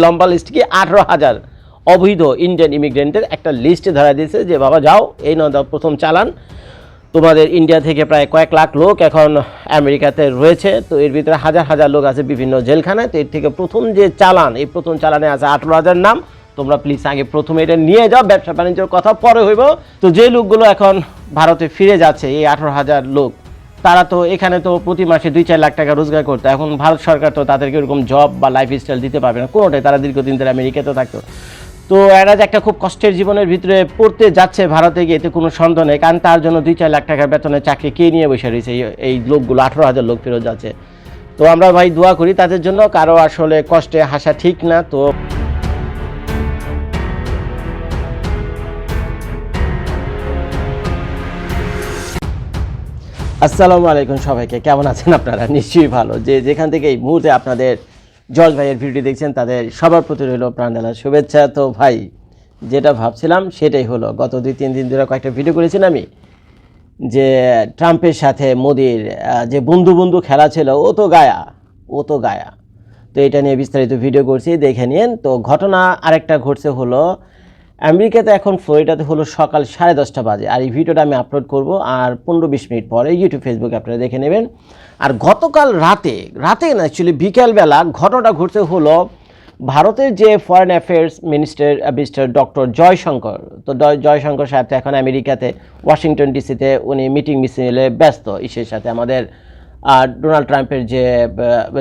লম্বা লিস্ট কি? আঠারো হাজার। অবৈধ ইন্ডিয়ান ইমিগ্রেন্টের একটা লিস্টে ধরা দিয়েছে যে, বাবা, যাও, এই নয় প্রথম চালান। তোমাদের ইন্ডিয়া থেকে প্রায় কয়েক লাখ লোক এখন আমেরিকাতে রয়েছে। তো এর ভিতরে হাজার হাজার লোক আছে বিভিন্ন জেলখানায়। তো এর থেকে প্রথম যে চালান, এই প্রথম চালানে আছে আঠারো হাজার নাম। তোমরা প্লিজ আগে প্রথমে এটা নিয়ে যাও ব্যবসা বাণিজ্যের কথা। পরে হইব। তো যে লোকগুলো এখন ভারতে ফিরে যাচ্ছে, এই আঠারো হাজার লোক তারা তো এখানে তো প্রতি মাসে দুই চার লাখ টাকা রোজগার করতো। এখন ভারত সরকার তো তাদেরকে এরকম জব বা লাইফ স্টাইল দিতে পারবে না। কোনোটাই, তারা দীর্ঘদিন ধরে আমেরিকাতে থাকতো। তো এরা যে একটা খুব কষ্টের জীবনের ভিতরে পড়তে যাচ্ছে ভারতে গিয়ে, এতে কোনো সন্দেহ নেই। কারণ তার জন্য দুই চার লাখ টাকার বেতনে চাকরি কে নিয়ে বসে রয়েছে? এই- এই লোকগুলো, আঠারো হাজার লোক ফেরত যাচ্ছে। তো আমরা ভাই দোয়া করি তাদের জন্য। কারও আসলে কষ্টে হাসা ঠিক না। তো আসসালামু আলাইকুম সবাইকে। কেমন আছেন আপনারা? নিশ্চয়ই ভালো। যে যেখান থেকে এই মুহূর্তে আপনাদের জজ ভাইয়ের ভিডিও দেখছেন, তাদের সবার প্রতি রইল প্রাণডালা শুভেচ্ছা। তো ভাই, যেটা ভাবছিলাম সেটাই হলো, গত দুই, তিন দিন ধরে কয়েকটা ভিডিও করেছিলাম আমি, যে ট্রাম্পের সাথে মোদির যে বন্ধু বন্ধু খেলা ছিল, ও তো গায়া, ও তো গায়া। তো এটা নিয়ে বিস্তারিত ভিডিও করছি, দেখে নিন। তো ঘটনা আরেকটা ঘটছে হলো আমেরিকাতে এখন ফ্লোরিডাতে হলো সকাল সাড়ে দশটা বাজে। আর এই ভিডিওটা আমি আপলোড করব আর পনেরো বিশ মিনিট পরে ইউটিউব ফেসবুকে আপনারা দেখে নেবেন। আর গতকাল রাতে রাতে না অ্যাকচুয়ালি বিকেলবেলা ঘটনাটা ঘটতে হলো ভারতের যে foreign affairs minister mister doctor Jaishankar. তো জয়শঙ্কর সাহেব তো এখন আমেরিকাতে ওয়াশিংটন ডিসিতে উনি মিটিং মিছিলে ব্যস্ত। ইসের সাথে আমাদের আর ডোনাল্ড ট্রাম্পের যে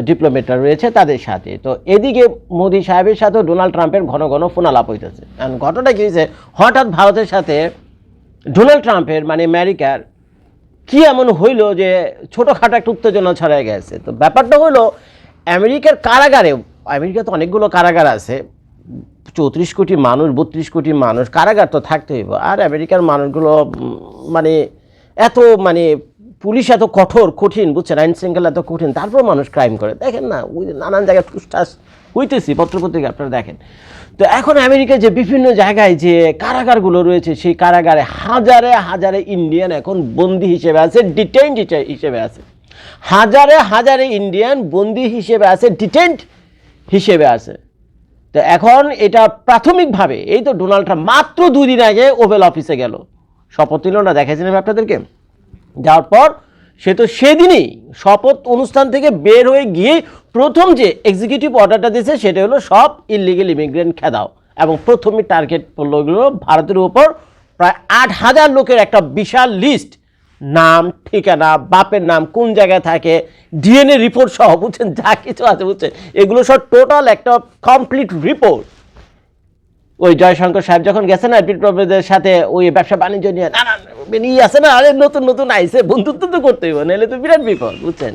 ডিপ্লোমেটরা রয়েছে তাদের সাথে। তো এদিকে মোদি সাহেবের সাথেও ডোনাল্ড ট্রাম্পের ঘন ঘন ফোন আলাপ হইতেছে। কারণ ঘটনা কী হয়েছে হঠাৎ ভারতের সাথে ডোনাল্ড ট্রাম্পের মানে আমেরিকার, কি এমন হইল যে ছোটোখাটো একটা উত্তেজনা ছড়ায় গেছে? তো ব্যাপারটা হলো আমেরিকার কারাগারে আমেরিকা তো অনেকগুলো কারাগার আছে, চৌত্রিশ কোটি মানুষ, বত্রিশ কোটি মানুষ, কারাগার তো থাকতে হইব আর আমেরিকার মানুষগুলো মানে এত মানে পুলিশ এত কঠোর, কঠিন, বুঝছেন? আইন শৃঙ্খলা এত কঠিন, তারপর মানুষ ক্রাইম করে। দেখেন না, ওই নানান জায়গায় ঠুসঠাস হইতেছি, পত্রপত্রিকা আপনারা দেখেন। তো এখন আমেরিকার যে বিভিন্ন জায়গায় যে কারাগারগুলো রয়েছে, সেই কারাগারে হাজারে হাজারে ইন্ডিয়ান এখন বন্দি হিসেবে আছে ডিটেইন হিসেবে আছে। হাজারে হাজারে ইন্ডিয়ান বন্দি হিসেবে আছে ডিটেন্ট হিসেবে আছে। তো এখন এটা প্রাথমিকভাবে, এই তো ডোনাল্ড ট্রাম্প মাত্র দুদিন আগে ওভেল অফিসে গেল। শপথ নিল না দেখাইছিলাম আপনাদেরকে? যাওয়ার পর সে তো সেদিনই শপথ অনুষ্ঠান থেকে বের হয়ে গিয়ে প্রথম যে এক্সিকিউটিভ অর্ডারটা দিয়েছে, সেটা হলো সব ইলিগেল ইমিগ্রেন্ট খেদাও। এবং প্রথমে টার্গেট পড়ল ভারতের উপর প্রায় আট হাজার লোকের একটা বিশাল লিস্ট নাম, ঠিকানা, বাপের নাম, কোন জায়গায় থাকে ডিএনএ রিপোর্ট সহ বুঝছেন, যা কিছু আছে বুঝছেন, এগুলো সব টোটাল একটা কমপ্লিট রিপোর্ট ওই জয়শঙ্কর সাহেব যখন গেছে না বিপ্লবীদের সাথে ওই ব্যবসা বাণিজ্য নিয়ে নানান ই আছে না, আরে নতুন নতুন আইসে বন্ধুত্ব তো করতে হইব নাহলে তো বিরাট বিপদ, বুঝছেন?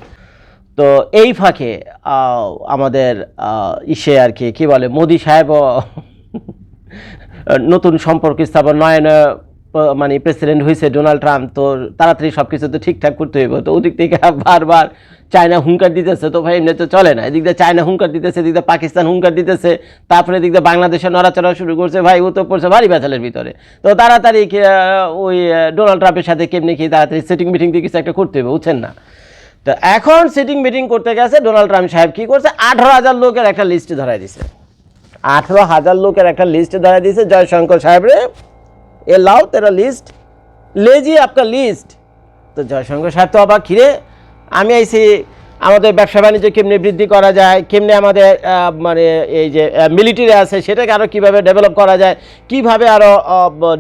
তো এই ফাঁকে আমাদের ইসে আর কি কি বলে, মোদি সাহেবও নতুন সম্পর্ক স্থাপন, নয়ন মানে প্রেসিডেন্ট হয়েছে ডোনাল্ড ট্রাম্প তো তাড়াতাড়ি সব কিছু তো ঠিকঠাক করতে হইব। তো ওদিক থেকে বারবার চায়না হুঙ্কার দিতেছে। তো ভাই, এমনি তো চলে না। এদিক দিয়ে চায়না হুঙ্কার দিতেছে, এদিক দিয়ে পাকিস্তান হুঙ্কার দিতেছে। তারপরে এদিক দিয়ে বাংলাদেশে নড়াচড়া শুরু করছে। ভাই, ও তো পড়ছে ভারী বেচালের ভিতরে। তো তাড়াতাড়ি ওই ডোনাল্ড ট্রাম্পের সাথে কেমনি কি তাড়াতাড়ি সেটিং মিটিং দিয়ে কিছু একটা করতে হবে বুঝছেন না? তো এখন সিটিং মিটিং করতে গেছে ডোনাল্ড ট্রাম্প সাহেব। কি করছে? আঠারো হাজার লোকের একটা লিস্ট ধরাই দিছে। আঠারো হাজার লোকের একটা লিস্ট ধরা দিয়েছে জয়শঙ্কর সাহেব লাও তেরা লিস্ট, লেজি আপনার লিস্ট। তো জয়শঙ্কর সাহেব তো অবাক খিরে আমি আইছি, আমাদের ব্যবসা বাণিজ্য কেমনি বৃদ্ধি করা যায়, কেমনি আমাদের মানে এই যে মিলিটারি আছে, সেটাকে আরও কীভাবে ডেভেলপ করা যায়, কীভাবে আরও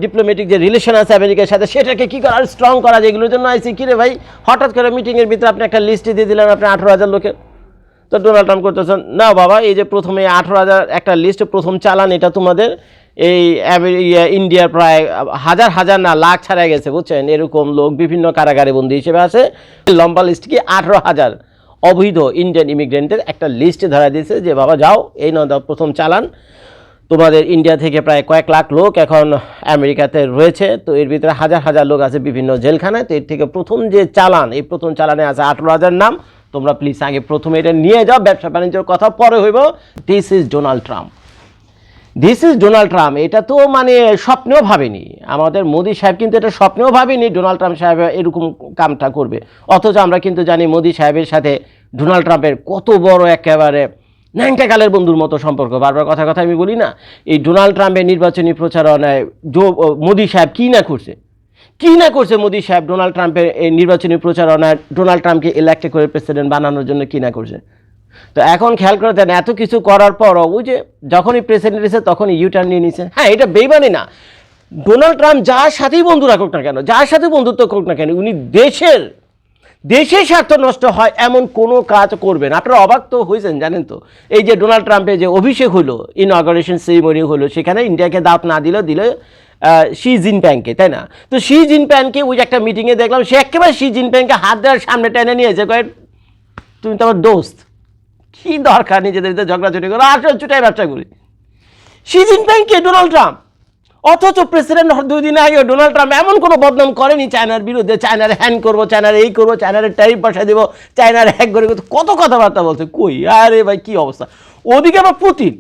ডিপ্লোমেটিক যে রিলেশন আছে আমেরিকার সাথে, সেটাকে কী করে আরও স্ট্রং করা যায়, এগুলোর জন্য আইসি কিরে ভাই, হঠাৎ করে মিটিংয়ের ভিতরে আপনি একটা লিস্ট দিয়ে দিলেন, আপনি আঠারো হাজার লোকের তো ডোনাল্ড ট্রাম্প করতেছেন, না বাবা, এই যে প্রথমে আঠারো হাজার একটা লিস্ট প্রথম চালান, এটা তোমাদের এই ইয়ে, ইন্ডিয়ার প্রায় হাজার হাজার না লাখ ছাড়া গেছে বুঝছেন? এরকম লোক বিভিন্ন কারাগারে বন্দী হিসেবে আছে। লম্বা লিস্ট কি? আঠারো হাজার। অবৈধ ইন্ডিয়ান ইমিগ্রেন্টের একটা লিস্ট ধরা দিয়েছে যে বাবা যাও এই নয় প্রথম চালান। তোমাদের ইন্ডিয়া থেকে প্রায় কয়েক লাখ লোক এখন আমেরিকাতে রয়েছে। তো এর ভিতরে হাজার হাজার লোক আছে বিভিন্ন জেলখানায়। তো এর থেকে প্রথম যে চালান এই প্রথম চালানে আছে আঠারো হাজার নাম। তোমরা প্লিজ আগে প্রথমে এটা নিয়ে যাও। ব্যবসা বাণিজ্যের কথা পরে হইব। This is Donald Trump this is Donald Trump এটা তো মানে স্বপ্নেও ভাবেনি। আমাদের মোদী সাহেব কিন্তু এটা স্বপ্নেও ভাবেনি ডোনাল্ড ট্রাম্প সাহেব এরকম কামটা করবে। অথচ আমরা কিন্তু জানি মোদী সাহেবের সাথে ডোনাল্ড ট্রাম্পের কত বড় একেবারে ন্যাংটাকালের বন্ধুর মতো সম্পর্ক। বারবার কথা কথা আমি বলি না, এই ডোনাল্ড ট্রাম্পের নির্বাচনী প্রচারণায় জো মোদী সাহেব কী না করছে? কী না করছে মোদী সাহেব ডোনাল্ড ট্রাম্পের এই নির্বাচনী প্রচারণায় ডোনাল্ড ট্রাম্পকে ইলেক্ট করে প্রেসিডেন্ট বানানোর জন্য কী না করছে? তো এখন খেয়াল করে দেন এত কিছু করার পর ওই যে যখনই প্রেসিডেন্ট এসে তখনই ইউটার্ন নিয়ে নিছে। হ্যাঁ এটা বেইমানি না। ডোনাল্ড ট্রাম্প যার সাথেই বন্ধু রাখুক না কেন, যার সাথে বন্ধুত্ব করুক না কেন, উনি দেশের দেশের স্বার্থ নষ্ট হয় এমন কোনো কাজ করবেন আপনারা অবাক তো হয়েছেন, জানেন তো? এই যে ডোনাল্ড ট্রাম্পের যে অভিষেক হলো ইনঅগারেশন সেরিমনি হলো, সেখানে ইন্ডিয়াকে দাঁত না দিলেও দিল শি জিনপ্যাংকে তাই না? তো শি জিনপ্যাংকে ওই একটা মিটিংয়ে দেখলাম, সে একেবারে শি জিনপ্যাংকে হাত দেওয়ার সামনে টেনে নিয়েছে কয়ে, তুমি তো আমার দোস্ত। কি দরকার নিজেদের ভিতরে ঝগড়াঝুটি করে? আসল চুটাই ব্যবসা করি। শি জিনপিং কে ডোনাল্ড ট্রাম্প অথচ প্রেসিডেন্ট দুই দিন আগে ডোনাল্ড ট্রাম্প এমন কোনো বদনাম করেনি চায়নার বিরুদ্ধে। চায়নার হ্যান্ড করব চায়নার এই করব চায়নার ট্যারিফ বসা দেবো চায়নার হ্যাক করে কত কথাবার্তা বলছে কই? আরে ভাই কি অবস্থা? ওদিকে আবার পুতিন।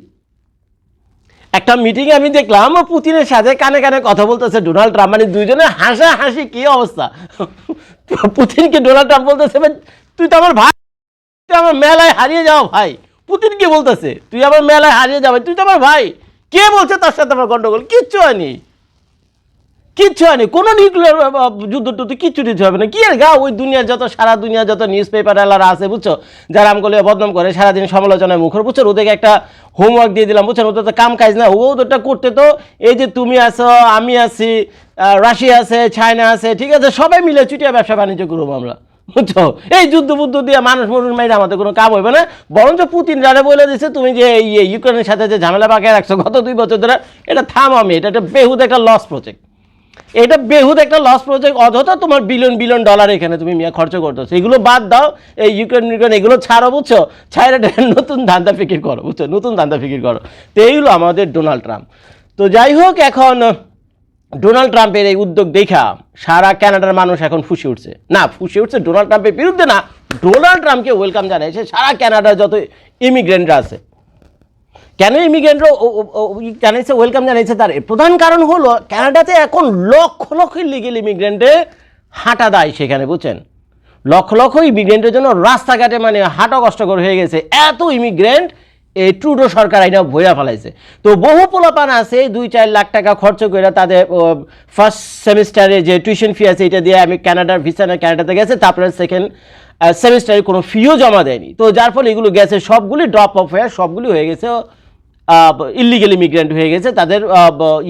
একটা মিটিংয়ে আমি দেখলাম পুতিনের সাথে কানে কানে কথা বলতেছে ডোনাল্ড ট্রাম্প মানে দুইজনে হাসা হাসি কি অবস্থা? পুতিনকে ডোনাল্ড ট্রাম্প বলতেছে "ভাই, তুই তো আমার ভাই তুই আমার মেলায় হারিয়ে যাও ভাই। পুতিন কি বলতেছে? তুই আমার মেলায় হারিয়ে যাবে। তুই তো আমার ভাই। কে বলছে তার সাথে আমার গন্ডগোল? কিচ্ছু হয়নি। কিচ্ছু হয়নি। কোনো নিউক্লিয়ার যুদ্ধ টুদ্ধ কিচ্ছু দিতে হবে না। কি আর গা? ওই দুনিয়ার যত, সারা দুনিয়ার যত নিউজ পেপার এলারা আছে, বুঝছ? যারা আমগুলো বদনাম করে, সারাদিন সমালোচনায় মুখর, বুঝছ? ওদেরকে একটা হোমওয়ার্ক দিয়ে দিলাম বুঝছেন ওদের তো কাম কাজ না। ও ওদেরটা করতে তো, এই যে তুমি আছো, আমি আছি রাশিয়া আছে, চায়না আছে, ঠিক আছে? সবাই মিলে চুটিয়া ব্যবসা বাণিজ্য করব আমরা। বুঝছ? এই যুদ্ধ বুদ্ধ দিয়ে মানুষ মনুষ মাইরে আমাদের কোনো কাম হবে না। বরঞ্চ পুতিন যারা বলে দিচ্ছে তুমি যে এই ইউক্রেনের সাথে যে ঝামেলা পাকিয়ে রাখছো গত দুই বছর ধরে, এটা থাম আমি, এটা একটা বেহুদ একটা লস প্রজেক্ট এটা বেহুদ একটা লস প্রজেক্ট অযথা তোমার বিলিয়ন বিলিয়ন ডলার এখানে তুমি মিয়া খরচ করতেছো। এগুলো বাদ দাও, এই ইউক্রেন ইউক্রেন, এগুলো ছাড়ো, বুঝছ? ছাড়া নতুন ধান্দা ফিকির করো, বুঝছ? নতুন ধান্দা ফিকির করো। তো এইগুলো আমাদের ডোনাল্ড ট্রাম্প। তো যাই হোক, এখন ডোনাল্ড ট্রাম্পের এই উদ্যোগ দেখা সারা ক্যানাডার মানুষ এখন ফুসে উঠছে। না, ফুসে উঠছে ডোনাল্ড ট্রাম্পের বিরুদ্ধে না, ডোনাল্ড ট্রাম্পকে ওয়েলকাম জানিয়েছে সারা কানাডার যত ইমিগ্রেন্টরা আছে। কেন ইমিগ্রেন্টরা জানিয়েছে ওয়েলকাম জানিয়েছে তার? প্রধান কারণ হলো কানাডাতে এখন লক্ষ লক্ষ লিগেল ইমিগ্রেন্টে হাঁটা দেয় সেখানে, বুঝছেন? লক্ষ লক্ষ ইমিগ্রেন্টের জন্য রাস্তাঘাটে মানে হাঁটা কষ্টকর হয়ে গেছে। এত ইমিগ্রেন্ট এই ট্রুডো সরকার আইনা ভইরা ফেলাইছে। তো বহু পোলাপান আছে, দুই চার লাখ টাকা খরচ করে তাদের ফার্স্ট সেমিস্টারে যে টিউশন ফি আছে, এটা দিয়ে আমি ক্যানাডার ভিসা না ক্যানাডাতে গেছে, তারপরে সেকেন্ড সেমিস্টারে কোনো ফিও জমা দেয়নি। তো যার ফলে এগুলো গেছে, সবগুলি ড্রপ অফ হয়ে, সবগুলি হয়ে গেছে ইলিগেল ইমিগ্রেন্ট হয়ে গেছে, তাদের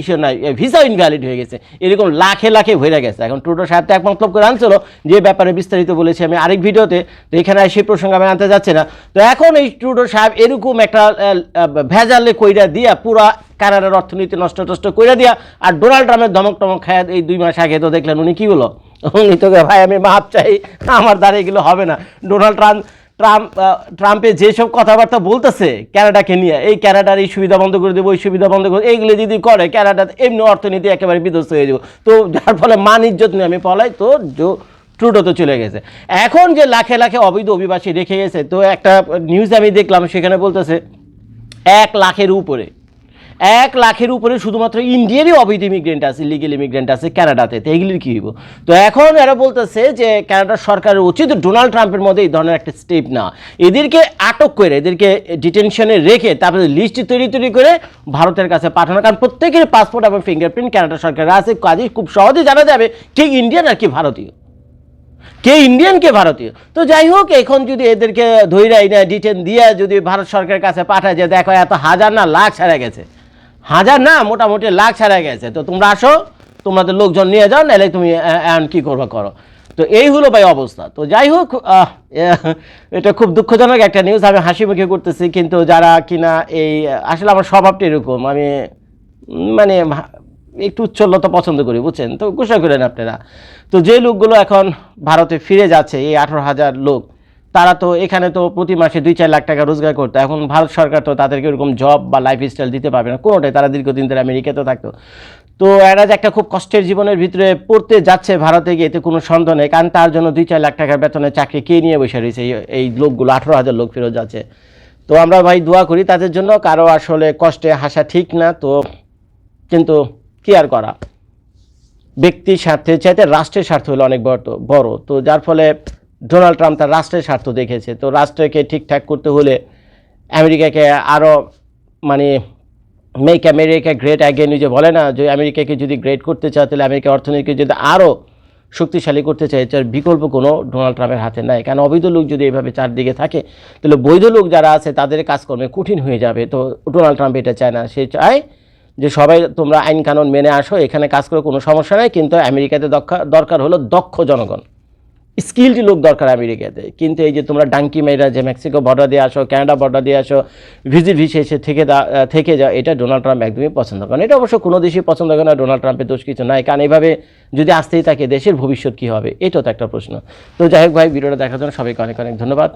ইসে নাই ভিসা ইনভ্যালিড হয়ে গেছে। এরকম লাখে লাখে হয়ে গেছে। এখন টুটো সাহেব তো এক মতলব করে আনছিল, যে ব্যাপারে বিস্তারিত বলেছি আমি আরেক ভিডিওতে, তো এখানে সেই প্রসঙ্গ আমি আনতে যাচ্ছি না। তো এখন এই টুটো সাহেব এরকম একটা ভেজালে কইরা দিয়া, পুরা কানাডার অর্থনীতি নষ্ট টষ্ট কইরা দিয়া, আর ডোনাল্ড ট্রাম্পের ধমক টমক খায় এই দুই মাস আগে তো দেখলেন, উনি কী বলো উনি তো ভাই, আমি মাপ চাই, আমার দ্বারা এগুলো হবে না। ডোনাল্ড ট্রাম্প ট্রাম্প আহ, ট্রাম্পে যেসব কথাবার্তা বলতেছে ক্যানাডাকে নিয়ে এই ক্যানাডার এই সুবিধা বন্ধ করে দেবো ওই সুবিধা বন্ধ করে এইগুলো যদি করে ক্যানাডা এমনি অর্থনীতি একেবারে বিধ্বস্ত হয়ে যাব। তো যার ফলে মান ইজ্জত নিয়ে আমি পলাই তো জো ট্রুডো তো চলে গেছে। এখন যে লাখে লাখে অবৈধ অভিবাসী রেখে গেছে তো একটা নিউজ আমি দেখলাম সেখানে বলতেছে এক লাখের উপরে এক লাখের উপরে শুধুমাত্র ইন্ডিয়ারই অবৈধ ইমিগ্রেন্ট আছে লিগেল ইমিগ্রেন্ট আছে কানাডাতে তো এগুলির কী হইব? তো এখন এরা বলতেছে যে কানাডার সরকারের উচিত ডোনাল্ড ট্রাম্পের মধ্যে এই ধরনের একটা স্টেপ না এদেরকে আটক করে, এদেরকে ডিটেনশনে রেখে তারপরে লিস্ট তৈরি তৈরি করে ভারতের কাছে পাঠানো। কারণ প্রত্যেকের পাসপোর্ট এবং ফিঙ্গারপ্রিন্ট কানাডা সরকারের আছে। কাজেই খুব সহজে জানা যাবে ঠিক ইন্ডিয়ান আর কি ভারতীয়। কে ইন্ডিয়ান কে ভারতীয়। তো যাই হোক, এখন যদি এদেরকে ধৈরাই না ডিটেন দিয়ে যদি ভারত সরকারের কাছে পাঠায় যে দেখো এত হাজার না, লাখ ছাড়া গেছে। হাজার না, মোটামুটি লাখ ছাড়া গেছে। তো তোমরা আসো তোমাদের লোকজন নিয়ে যাও, নাহলে তুমি এখন কী করবা করো। তো এই হলো ভাই অবস্থা। তো যাই হোক এটা খুব দুঃখজনক একটা নিউজ আমি হাসি মুখে করতেছি, কিন্তু যারা কিনা এই, আসলে আমার স্বভাবটা এরকম, আমি মানে একটু উচ্ছলতা পছন্দ করি, বুঝছেন? তো গুসা করেন আপনারা। তো যে লোকগুলো এখন ভারতে ফিরে যাচ্ছে, এই আঠারো হাজার লোক তারা তো এখানে তো প্রতি মাসে দুই চার লাখ টাকা রোজগার করতো। এখন ভারত সরকার তো তাদেরকে এরকম জব বা লাইফ স্টাইল দিতে পারবে না। কোনোটাই, তারা দীর্ঘদিন ধরে আমেরিকাতে থাকতো। তো এরা যে একটা খুব কষ্টের জীবনের ভিতরে পড়তে যাচ্ছে ভারতে গিয়ে, এতে কোনো সন্দেহ নেই। কারণ তার জন্য দুই চার লাখ টাকার বেতনের চাকরি কে নিয়ে বসে রয়েছে? এই- লোকগুলো, আঠারো হাজার লোক ফেরত যাচ্ছে। তো আমরা ভাই দোয়া করি তাদের জন্য, কারও আসলে কষ্টে হাসা ঠিক না। তো কিন্তু কি আর করা? ব্যক্তির স্বার্থে চাইতে রাষ্ট্রের স্বার্থ হলো অনেক বড় বড়। তো যার ফলে ডোনাল্ড ট্রাম্প তার রাষ্ট্রের স্বার্থ দেখেছে। তো রাষ্ট্রকে ঠিকঠাক করতে হলে আমেরিকাকে আরও মানে মেক আমেরিকা গ্রেট অ্যাগেন যে বলে না যে আমেরিকাকে যদি গ্রেট করতে চায়, তাহলে আমেরিকা অর্থনীতিকে যদি আরও শক্তিশালী করতে চায় তার বিকল্প কোনো ডোনাল্ড ট্রাম্পের হাতে নাই। কারণ অবৈধ লোক যদি এভাবে চারদিকে থাকে, তাহলে বৈধ লোক যারা আছে, তাদের কাজকর্মে কঠিন হয়ে যাবে। তো ডোনাল্ড ট্রাম্প এটা চায় না। সে চায় যে সবাই তোমরা আইন কানুন মেনে আসো, এখানে কাজ করে, কোনো সমস্যা নাই। কিন্তু আমেরিকাতে দক্ষ- দরকার হলো দক্ষ জনগণ। স্কিলড লোক দরকার আমেরিকাতে। কিন্তু এই যে তোমরা ডাঙ্কি মেয়েরা যে মেক্সিকো বর্ডার দিয়ে আসো ক্যানাডা বর্ডার দিয়ে আসো ভিজিট ভিসে এসে থেকে থেকে যাও, এটা ডোনাল্ড ট্রাম্প একদমই পছন্দ করেন এটা অবশ্য কোনো দেশই পছন্দ করে না, ডোনাল্ড ট্রাম্পের দোষ কিছু নাই। কারণ এইভাবে যদি আসতেই থাকে, দেশের ভবিষ্যৎ কী হবে? এটাও তো একটা প্রশ্ন। তো যাই হোক ভাই, ভিডিওটা দেখার জন্য সবাইকে অনেক অনেক ধন্যবাদ।